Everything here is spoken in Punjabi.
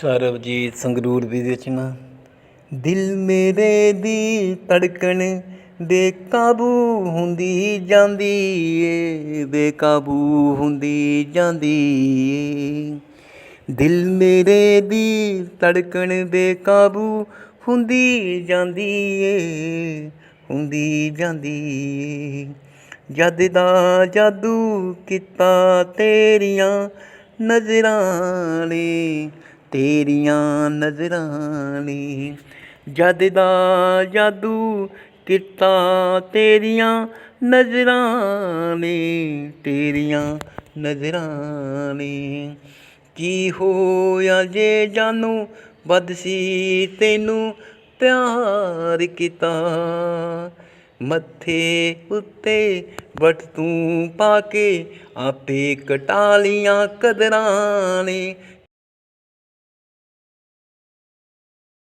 ਸਰਬਜੀਤ ਸੰਗਰੂਰ ਦੀ ਰਚਨਾ ਦਿਲ ਮੇਰੇ ਦੀ ਧੜਕਣ ਬੇਕਾਬੂ ਹੁੰਦੀ ਜਾਂਦੀ ਏ ਬੇਕਾਬੂ ਹੁੰਦੀ ਜਾਂਦੀ ਏ। ਦਿਲ ਮੇਰੇ ਦੀ ਧੜਕਣ ਬੇਕਾਬੂ ਹੁੰਦੀ ਜਾਂਦੀ ਏ, ਹੁੰਦੀ ਜਾਂਦੀ ਏ। ਜਦ ਦਾ ਜਾਦੂ ਕੀਤਾ ਤੇਰੀਆਂ ਨਜ਼ਰਾਂ ਨੇ ਤੇਰੀਆਂ ਨਜ਼ਰਾਂ ਨੇ। ਜਦ ਦਾ ਜਾਦੂ ਕੀਤਾ ਤੇਰੀਆਂ ਨਜ਼ਰਾਂ ਨੇ, ਤੇਰੀਆਂ ਨਜ਼ਰਾਂ ਨੇ। ਕੀ ਹੋਇਆ ਜੇ ਜਾਨੂੰ ਵੱਧ ਸੀ ਤੈਨੂੰ ਪਿਆਰ ਕੀਤਾ? ਮੱਥੇ ਉੱਤੇ ਵਟ ਤੂੰ ਪਾ ਕੇ ਆਪੇ ਕਟਾਲੀਆਂ ਕਦਰਾਂ ਨੇ।